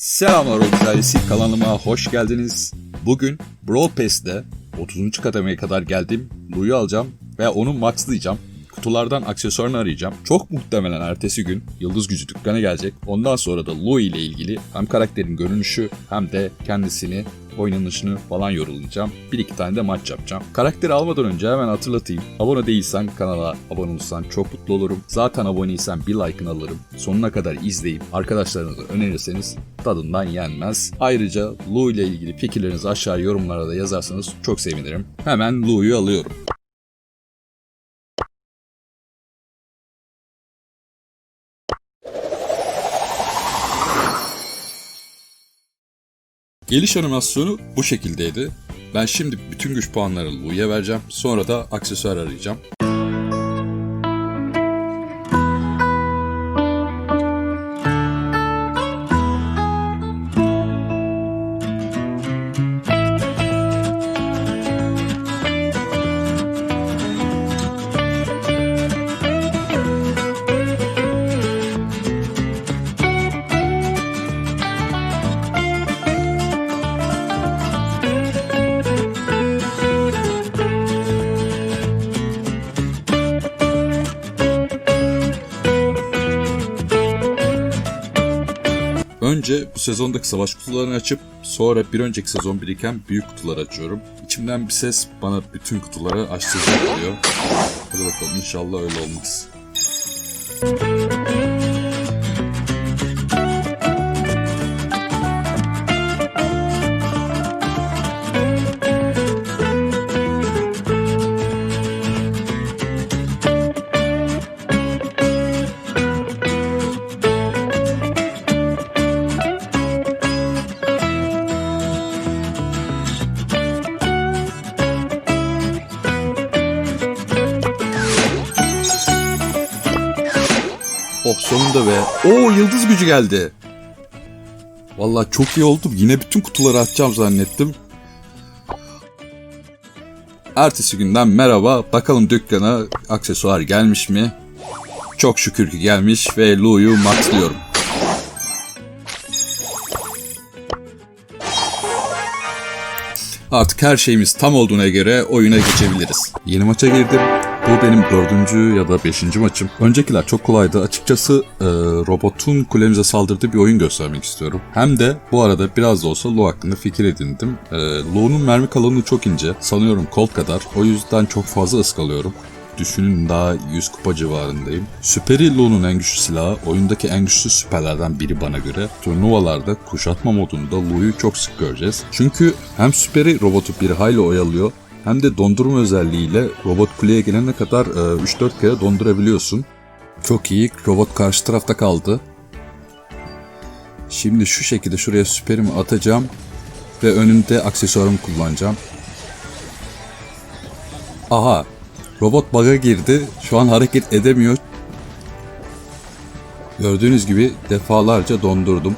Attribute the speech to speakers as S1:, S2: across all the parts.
S1: Selamlar Oyuncu kanalıma hoş geldiniz. Bugün Brawl Pass'te 30. kademeye kadar geldim. Lu'yu alacağım ve onu maxlayacağım. Kutulardan aksesuarını arayacağım. Çok muhtemelen ertesi gün Yıldız Gücü dükkana gelecek. Ondan sonra da Lu ile ilgili hem karakterin görünüşü hem de kendisini oynanışını falan yorulacağım. Bir iki tane de maç yapacağım. Karakteri almadan önce hemen hatırlatayım. Abone değilsen kanala abone olursan çok mutlu olurum. Zaten aboneysen bir like'ını alırım. Sonuna kadar izleyip arkadaşlarınıza önerirseniz tadından yenmez. Ayrıca Lu ile ilgili fikirlerinizi aşağı yorumlara da yazarsanız çok sevinirim. Hemen Lu'yu alıyorum. Geliş animasyonu bu şekildeydi. Ben şimdi bütün güç puanlarını Lu'ya vereceğim. Sonra da aksesuar arayacağım. Önce bu sezondaki savaş kutularını açıp sonra bir önceki sezon biriken büyük kutuları açıyorum. İçimden bir ses bana bütün kutuları açtıracak diyor. Hadi bakalım inşallah öyle olmaz. Oh sonunda be. Oo yıldız gücü geldi. Vallahi çok iyi oldu. Yine bütün kutuları açacağım zannettim. Ertesi günden merhaba. Bakalım dükkana aksesuar gelmiş mi? Çok şükür ki gelmiş ve Lu'yu maxlıyorum. Artık her şeyimiz tam olduğuna göre oyuna geçebiliriz. Yeni maça girdim. Bu benim dördüncü ya da beşinci maçım. Öncekiler çok kolaydı. Açıkçası e, robotun kulemize saldırdığı bir oyun göstermek istiyorum. Hem de bu arada biraz da olsa Lu hakkında fikir edindim. E, Lu'nun mermi kalınlığı çok ince. Sanıyorum Colt kadar. O yüzden çok fazla ıskalıyorum. Düşünün daha 100 kupa civarındayım. Süperi Lu'nun en güçlü silahı, oyundaki en güçlü süperlerden biri bana göre. Turnuvalarda kuşatma modunda Lu'yu çok sık göreceğiz. Çünkü hem süperi robotu bir hayli oyalıyor, hem de dondurma özelliğiyle robot kuleye gelene kadar e, 3-4 kere dondurabiliyorsun. Çok iyi. Robot karşı tarafta kaldı. Şimdi şu şekilde şuraya süperimi atacağım ve önünde aksesuarımı kullanacağım. Aha, robot bug'a girdi. Şu an hareket edemiyor. Gördüğünüz gibi defalarca dondurdum.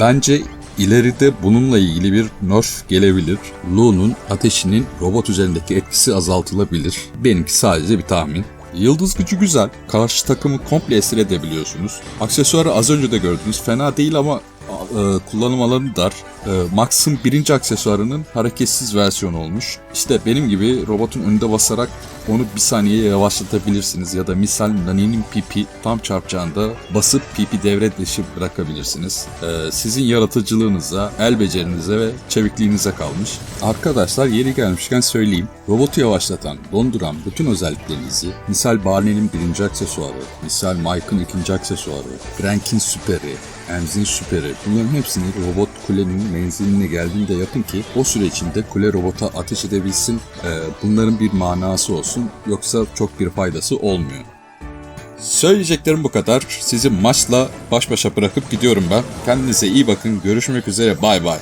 S1: Bence ileride bununla ilgili bir nerf gelebilir. Lu'nun ateşinin robot üzerindeki etkisi azaltılabilir. Benimki sadece bir tahmin. Yıldız gücü güzel. Karşı takımı komple esir edebiliyorsunuz. Aksesuarı az önce de gördünüz. Fena değil ama e, kullanım alanı dar. E, Max'ın birinci aksesuarının hareketsiz versiyonu olmuş. İşte benim gibi robotun önünde basarak onu bir saniye yavaşlatabilirsiniz ya da misal Nani'nin pipi tam çarpacağında basıp pipi devre dışı bırakabilirsiniz. E, sizin yaratıcılığınıza, el becerinize ve çevikliğinize kalmış. Arkadaşlar yeri gelmişken söyleyeyim. Robotu yavaşlatan, donduran bütün özelliklerinizi misal Barney'nin birinci aksesuarı, misal Mike'ın ikinci aksesuarı, Frank'in süperi, Emz'in süperi bunların hepsini robot kulenin menziline geldiğinde yapın ki o süre içinde kule robota ateş edebilsin. Ee, bunların bir manası olsun yoksa çok bir faydası olmuyor. Söyleyeceklerim bu kadar. Sizi maçla baş başa bırakıp gidiyorum ben. Kendinize iyi bakın. Görüşmek üzere. Bay bay.